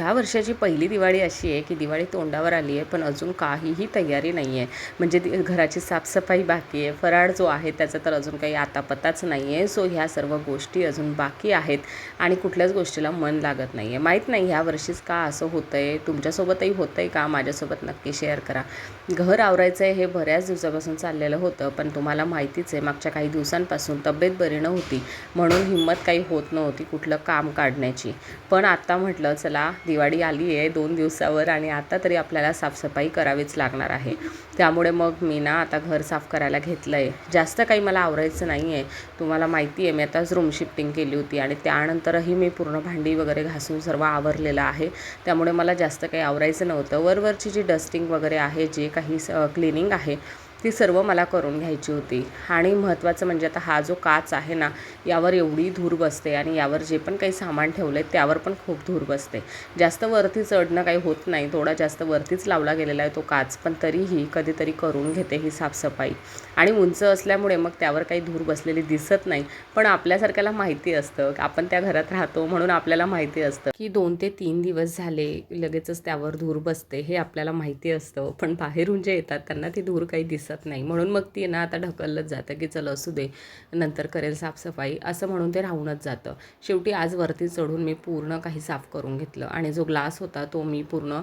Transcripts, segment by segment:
ह्या वर्षाची पहिली दिवाळी अशी आहे की दिवाळी तोंडावर आली आहे पण अजून काहीही तयारी नाही आहे. म्हणजे दि- घराची साफसफाई बाकी आहे फराळ जो आहे त्याचा तर अजून काही आतापताच नाही आहे. सो ह्या सर्व गोष्टी अजून बाकी आहेत आणि कुठल्याच गोष्टीला मन लागत नाही आहे. माहीत नाही ह्या वर्षीच का असं होतं आहे तुमच्यासोबतही होतं आहे का? माझ्यासोबत नक्की शेअर करा. घर आवरायचं आहे हे बऱ्याच दिवसापासून चाललेलं होतं पण तुम्हाला माहितीच आहे मागच्या काही दिवसांपासून तब्येत बरी नव्हती. म्हणून हिंमत काही होत नव्हती कुठलं काम काढण्याची. पण आत्ता म्हटलं चला दिवाळी आली आहे दोन दिवसावर आणि आता तरी आपल्याला साफसफाई करावीच लागणार आहे. त्यामुळे मग मी ना आता घर साफ करायला घेतलं आहे जास्त काही मला आवरायचं नाही आहे तुम्हाला माहिती आहे मी आताच रूम शिफ्टिंग केली होती आणि त्यानंतरही मी पूर्ण भांडी वगैरे घासून सर्व आवरलेलं आहे. त्यामुळे मला जास्त काही आवरायचं नव्हतं. वरवरची जी डस्टिंग वगैरे आहे जे काही क्लिनिंग आहे ती सर्व मला करून घ्यायची होती. आणि महत्त्वाचं म्हणजे आता हा जो काच आहे ना यावर एवढी धूर बसते आणि यावर जे पण काही सामान ठेवलं आहे त्यावर पण खूप धूर बसते. जास्त वरती चढणं काही होत नाही. थोडा जास्त वरतीच लावला गेलेला आहे तो काच पण तरीही कधीतरी करून घेते ही साफसफाई. आणि उंच असल्यामुळे मग त्यावर काही धूर बसलेली दिसत नाही. पण आपल्यासारख्याला माहिती असतं. आपण त्या घरात राहतो म्हणून आपल्याला माहिती असतं. की दोन ते तीन दिवस झाले लगेचच त्यावर धूर बसते हे आपल्याला माहिती असतं. पण बाहेरून जे येतात त्यांना ती धूर काही दिसत नाही. म्हणून मग ती ना आता ढकललंच जातं की चल असू दे नंतर करेल साफसफाई असं म्हणून ते राहूनच जातं. शेवटी आज वरती चढून मी पूर्ण काही साफ करून घेतलं आणि जो ग्लास होता तो मी पूर्ण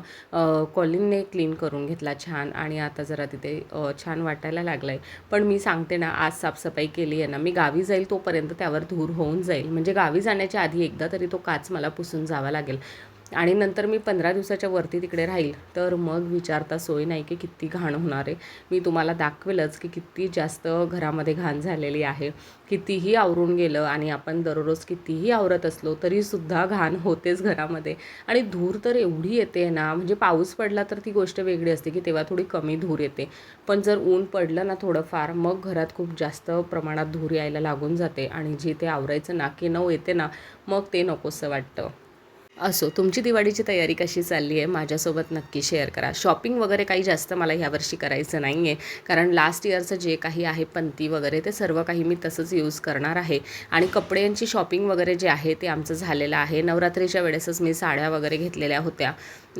कॉलिनने क्लीन करून घेतला छान आणि आता जरा तिथे छान वाटायला लागलं आहे पण मी सांगते ना आज साफसफाई केली आहे ना मी गावी जाईल तोपर्यंत त्यावर धूर होऊन जाईल. म्हणजे गावी जाण्याच्या आधी एकदा तरी तो काच मला पुसून जावा लागेल. आणि नंतर मी पंधरा दिवसाच्या वरती तिकडे राहील. तर मग विचारता सोय नाही की किती घाण होणार आहे? मी तुम्हाला दाखवेलच की किती जास्त घरामध्ये घाण झालेली आहे. कितीही आवरून गेलं आणि आपण दररोज कितीही आवरत असलो तरीसुद्धा घाण होतेच घरामध्ये. आणि धूर तर एवढी येते ना म्हणजे पाऊस पडला तर ती गोष्ट वेगळी असते की तेव्हा थोडी कमी धूर येते. पण जर ऊन पडलं ना थोडंफार मग घरात खूप जास्त प्रमाणात धूर यायला लागून जाते. आणि जे ते आवरायचं नाकी नऊ येते ना मग ते नकोसं वाटतं. असो तुमची दिवाळीची तयारी कशी चालली आहे? माझ्यासोबत नक्की शेअर करा. शॉपिंग वगैरे काही जास्त मला ह्यावर्षी करायचं नाही आहे कारण लास्ट इयरचं जे काही आहे पंती वगैरे ते सर्व काही मी तसंच यूज करणार आहे. आणि कपड्यांची शॉपिंग वगैरे जे आहे ते आमचं झालेलं आहे. नवरात्रीच्या वेळेसच मी साड्या वगैरे घेतलेल्या होत्या.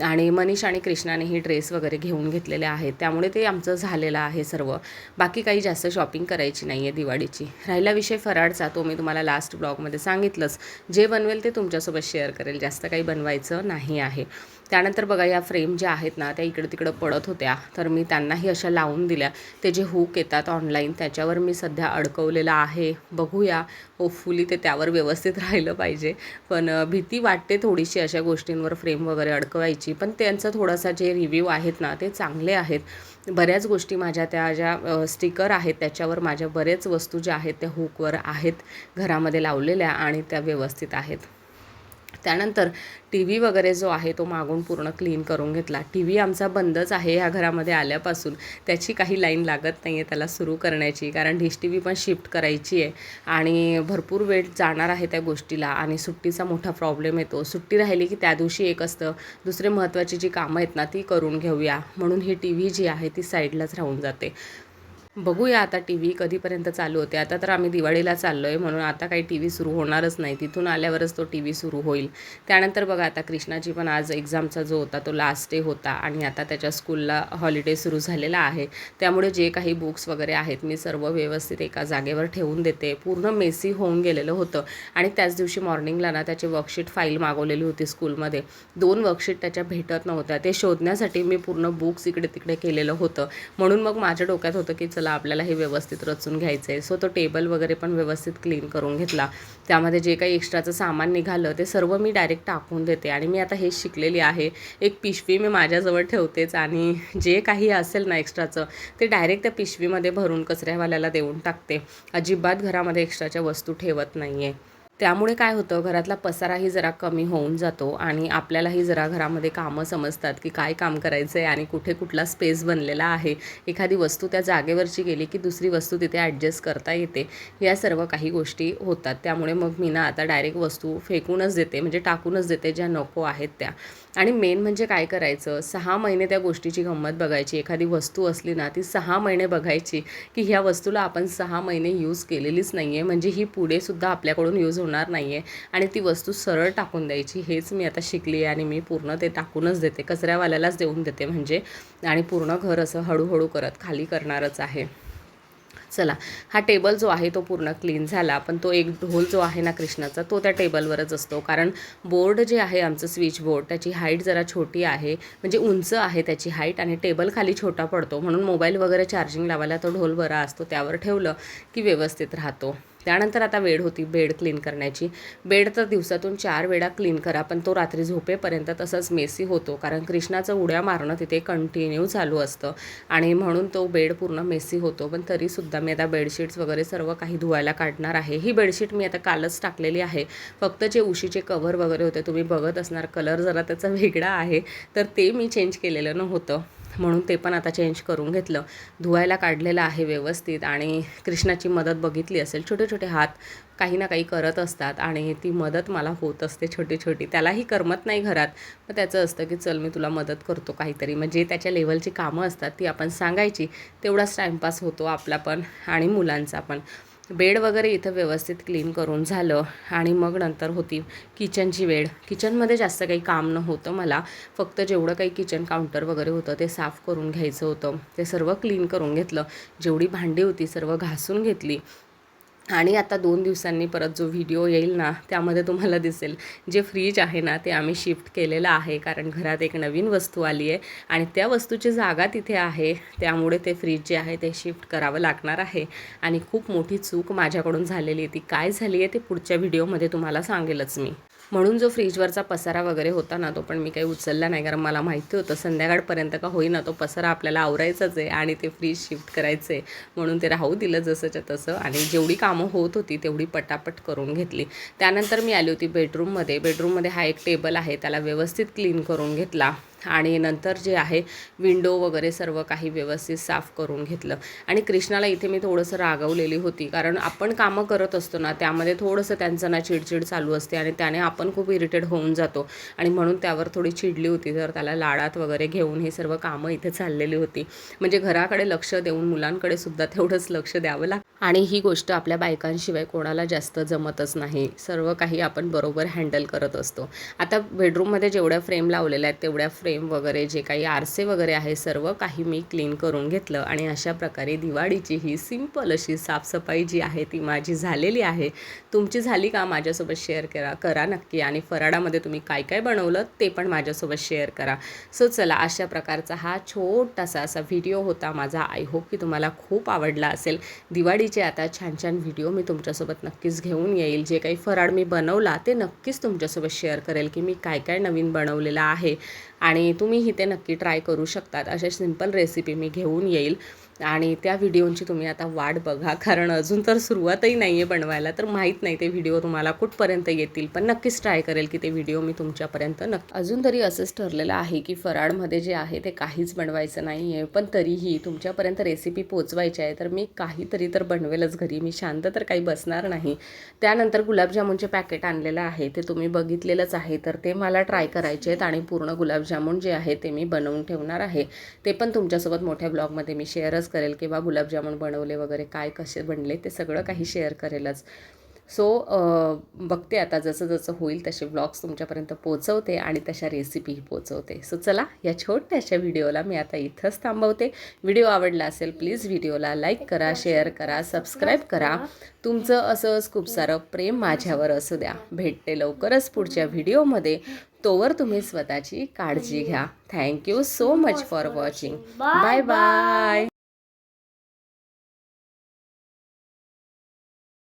आणि मनीष आणि कृष्णानेही ड्रेस वगैरे घेऊन घेतलेले आहेत. त्यामुळे ते आमचं झालेलं आहे सर्व. बाकी काही जास्त शॉपिंग करायची नाही आहे दिवाळीची. राहिला विषय फराळचा तो मी तुम्हाला लास्ट ब्लॉगमध्ये सांगितलंच. जे बनवेल ते तुमच्यासोबत शेअर करेल जास्त काही बनवायचं नाही आहे. त्यानंतर बघा या फ्रेम ज्या आहेत ना त्या इकडं तिकडं पडत होत्या. तर मी त्यांनाही अशा लावून दिल्या. ते जे हुक येतात ऑनलाईन त्याच्यावर मी सध्या अडकवलेलं आहे. बघूया. होपफुली ते त्यावर व्यवस्थित राहिलं पाहिजे. पण भीती वाटते थोडीशी अशा गोष्टींवर फ्रेम वगैरे अडकवायची. पण त्यांचा थोडासा जे रिव्ह्यू आहेत ना ते चांगले आहेत. बऱ्याच गोष्टी माझ्या त्या ज्या स्टिकर आहेत त्याच्यावर माझ्या बरेच वस्तू ज्या आहेत त्या हुकवर आहेत घरामध्ये लावलेल्या आणि त्या व्यवस्थित आहेत. त्यानंतर टी व्ही वगैरे जो आहे तो मागून पूर्ण क्लीन करून घेतला. टी व्ही आमचा बंदच आहे ह्या घरामध्ये आल्यापासून. त्याची काही लाईन लागत नाही आहे त्याला सुरू करण्याची कारण डिश टी व्ही पण शिफ्ट करायची आहे आणि भरपूर वेळ जाणार आहे त्या गोष्टीला आणि सुट्टीचा मोठा प्रॉब्लेम येतो. सुट्टी राहिली की त्या दिवशी एक असतं. दुसरे महत्त्वाची जी कामं आहेत ना ती करून घेऊया. म्हणून ही टी व्ही जी आहे ती साईडलाच राहून जाते. बघूया आता टी व्ही कधीपर्यंत चालू होते. आता तर आम्ही दिवाळीला चाललो आहे म्हणून आता काही टी व्ही सुरू होणारच नाही. तिथून आल्यावरच तो टी व्ही सुरू होईल. त्यानंतर बघा आता कृष्णाची पण आज एक्झामचा जो होता तो लास्ट डे होता आणि आता त्याच्या स्कूलला हॉलिडे सुरू झालेला आहे. त्यामुळे जे काही बुक्स वगैरे आहेत मी सर्व व्यवस्थित एका जागेवर ठेवून देते. पूर्ण मेसी होऊन गेलेलं होतं. आणि त्याच दिवशी मॉर्निंगला ना त्याची वर्कशीट फाईल मागवलेली होती स्कूलमध्ये दोन वर्कशीट त्याच्या भेटत नव्हत्या. ते शोधण्यासाठी मी पूर्ण बुक्स इकडे तिकडे केलेलं होतं. म्हणून मग माझ्या डोक्यात होतं की चला आपल्याला हे व्यवस्थित रचून घ्यायचं आहे सो तो टेबल वगैरे पण व्यवस्थित क्लीन करून घेतला. त्यामध्ये जे काही एक्स्ट्राचं सामान निघालं ते सर्व मी डायरेक्ट टाकून देते. आणि मी आता हे शिकलेली आहे. एक पिशवी मी माझ्याजवळ ठेवतेच आणि जे काही असेल ना एक्स्ट्राचं ते डायरेक्ट त्या पिशवीमध्ये भरून कचऱ्यावाल्याला देऊन टाकते. अजिबात घरामध्ये एक्स्ट्राच्या वस्तू ठेवत नाही आहे त्यामुळे काय होतं घरातला पसाराही जरा कमी होऊन जातो आणि आपल्यालाही जरा घरामध्ये कामं समजतात की काय काम करायचं आहे आणि कुठे कुठला स्पेस बनलेला आहे. एखादी वस्तू त्या जागेवरची गेली की दुसरी वस्तू तिथे ॲडजस्ट करता येते. या सर्व काही गोष्टी होतात. त्यामुळे मग मी ना आता डायरेक्ट वस्तू फेकूनच देते म्हणजे टाकूनच देते ज्या नको आहेत त्या. आणि मेन म्हणजे काय करायचं सहा महिने त्या गोष्टीची गंमत बघायची. एखादी वस्तू असली ना ती सहा महिने बघायची की ह्या वस्तूला आपण सहा महिने यूज केलेलीच नाही आहे म्हणजे ही पुढेसुद्धा आपल्याकडून यूज होणार नाही आहे आणि ती वस्तू सरळ टाकून द्यायची. हेच मी आता शिकली आहे आणि मी पूर्ण ते टाकूनच देते. कचऱ्यावाल्यालाच देऊन देते म्हणजे. आणि पूर्ण घर असं हळूहळू करत खाली करणारच आहे. चला हा टेबल जो आहे तो पूर्ण क्लीन झाला. पण तो एक ढोल जो आहे ना कृष्णाचा तो त्या टेबलवरच असतो. कारण बोर्ड जे आहे आमचं स्विच बोर्ड त्याची हाईट जरा छोटी आहे. म्हणजे उंच आहे त्याची हाईट आणि टेबल खाली छोटा पडतो. म्हणून मोबाईल वगैरे चार्जिंग लावायला तो ढोल बरा असतो. त्यावर ठेवलं की व्यवस्थित राहतो. त्यानंतर आता वेळ होती बेड क्लीन करण्याची. बेड तर दिवसातून चार वेळा क्लीन करा पण तो रात्री झोपेपर्यंत तसंच मेसी होतो. कारण कृष्णाचं उड्या मारणं तिथे कंटिन्यू चालू असतं. आणि म्हणून तो बेड पूर्ण मेसी होतो. पण तरीसुद्धा आता मी आता बेडशीट्स वगैरे सर्व काही धुवायला काढणार आहे. ही बेडशीट मी आता कालच टाकलेली आहे. फक्त जे उशीचे कव्हर वगैरे होते तुम्ही बघत असणार. कलर जरा त्याचा वेगळा आहे. तर ते मी चेंज केलेलं नव्हतं. म्हणून ते पण आता चेंज करून घेतलं. धुवायला काढलेलं आहे व्यवस्थित आणि कृष्णाची मदत बघितली असेल. छोटे छोटे हात काही ना काही करत असतात आणि ती मदत मला होत असते छोटी छोटी. त्यालाही करमत नाही घरात. मग त्याचं असतं की चल मी तुला मदत करतो काहीतरी. म्हणजे त्याच्या लेवलची कामं असतात ती आपण सांगायची. तेवढाच टाईमपास होतो आपला पण आणि मुलांचा पण. बेड वगैरे इथं व्यवस्थित क्लीन करून झालं आणि मग नंतर होती किचनची वेळ. किचनमध्ये जास्त काही काम नव्हतं मला. फक्त जेवढं काही किचन काउंटर वगैरे होतं ते साफ करून घ्यायचं होतं. ते सर्व क्लीन करून घेतलं. जेवढी भांडी होती सर्व घासून घेतली. आणि आता दोन दिवसांनी परत जो व्हिडिओ येईल ना त्यामध्ये तुम्हाला दिसेल. जे फ्रीज आहे ना ते आम्ही शिफ्ट केलेलं आहे कारण घरात एक नवीन वस्तू आली आहे. आणि त्या वस्तूची जागा तिथे आहे. त्यामुळे ते फ्रीज जे आहे ते शिफ्ट करावं लागणार आहे. आणि खूप मोठी चूक माझ्याकडून झालेली आहे. ती काय झाली आहे ते पुढच्या व्हिडिओमध्ये तुम्हाला सांगेलच मी. म्हणून जो फ्रीजवरचा पसारा वगैरे होता ना तो पण मी काही उचलला नाही कारण मला माहिती होतं संध्याकाळपर्यंत का होईना तो पसारा आपल्याला आवरायचाच आहे आणि ते फ्रीज शिफ्ट करायचं आहे. म्हणून ते राहू दिलं जसंच्या तसं आणि जेवढी कामं होत होती तेवढी पटापट करून घेतली. त्यानंतर मी आली होती बेडरूममध्ये बेडरूममध्ये हा एक टेबल आहे त्याला व्यवस्थित क्लीन करून घेतला. आणि नंतर जे आहे विंडो वगैरे सर्व काही व्यवस्थित साफ करून घेतलं. आणि कृष्णाला इथे मी थोडंसं रागवलेली होती कारण आपण कामं करत असतो ना त्यामध्ये थोडंसं त्यांचं ना चिडचिड चालू असते आणि त्याने आपण खूप इरिटेट होऊन जातो. आणि म्हणून त्यावर थोडी चिडली होती तर त्याला लाडात वगैरे घेऊन हे सर्व कामं इथे चाललेली होती. म्हणजे घराकडे लक्ष देऊन मुलांकडे सुद्धा तेवढंच लक्ष द्यावं लागतं. आणि ही गोष्ट आपल्या बायकांशिवाय कोणाला जास्त जमतच नाही. सर्व काही आपण बरोबर हँडल करत असतो. आता बेडरूममध्ये जेवढ्या फ्रेम लावलेल्या आहेत तेवढ्या फ्रेम वगैरे जे काही आरसे वगैरे आहे सर्व काही मी क्लीन करून घेतलं. आणि अशा प्रकारे दिवाळीची ही सिंपल अशी साफसफाई जी आहे ती माझी झालेली आहे. तुमची झाली का माझ्यासोबत शेअर करा करा नक्की. आणि फराळामध्ये तुम्ही काय काय बनवलं ते पण माझ्यासोबत शेअर करा. सो चला अशा प्रकारचा हा छोटासा असा व्हिडिओ होता माझा. आय होप की तुम्हाला खूप आवडला असेल. दिवाळी दिवाळीचे आता छान छान व्हिडिओ मी तुमच्यासोबत नक्कीच घेऊन येईल. जे काही फराळ मी बनवला ते नक्कीच तुमच्यासोबत शेअर करेल की मी काय काय नवीन बनवलेलं आहे. आणि तुम्हीही ते नक्की ट्राय करू शकतात. अशा सिंपल रेसिपी मी घेऊन येईल. आणि त्या व्हिडिओची तुम्ही आता वाट बघा. कारण अजून तर सुरुवातही नाही आहे बनवायला. तर माहीत नाही ते व्हिडिओ तुम्हाला कुठपर्यंत येतील. पण नक्कीच ट्राय करेल की ते व्हिडिओ मी तुमच्यापर्यंत नक्की अजून तरी असंच ठरलेलं आहे की फराळमध्ये जे आहे ते काहीच बनवायचं नाही आहे पण तरीही तुमच्यापर्यंत रेसिपी पोचवायची आहे. तर मी काहीतरी तर बनवेलच घरी. मी शांत तर काही बसणार नाही. त्यानंतर गुलाबजामुनचे पॅकेट आणलेलं आहे. ते तुम्ही बघितलेलंच आहे. तर ते मला ट्राय करायचे आहेत आणि पूर्ण गुलाबजामुन जे आहे ते मी बनवून ठेवणार आहे. ते पण तुमच्यासोबत मोठ्या ब्लॉगमध्ये मी शेअरच करेल किंवा गुलाबजामुन बनवले वगैरे काय कसे बनले ते सगळं काही शेअर करेलच. सो बघते आता जसं जसं होईल तसे ब्लॉग्स तुमच्यापर्यंत पोचवते आणि तशा रेसिपीही पोचवते सो चला या छोट्याशा व्हिडिओला मी आता इथंच थांबवते. व्हिडिओ आवडला असेल प्लीज व्हिडिओला लाईक करा शेअर करा सबस्क्राईब करा. तुमचं असंच खूप सारं प्रेम माझ्यावर असू द्या. भेटते लवकरच पुढच्या व्हिडिओमध्ये तोवर तुम्ही स्वतःची काळजी घ्या. Thank you so much for watching bye bye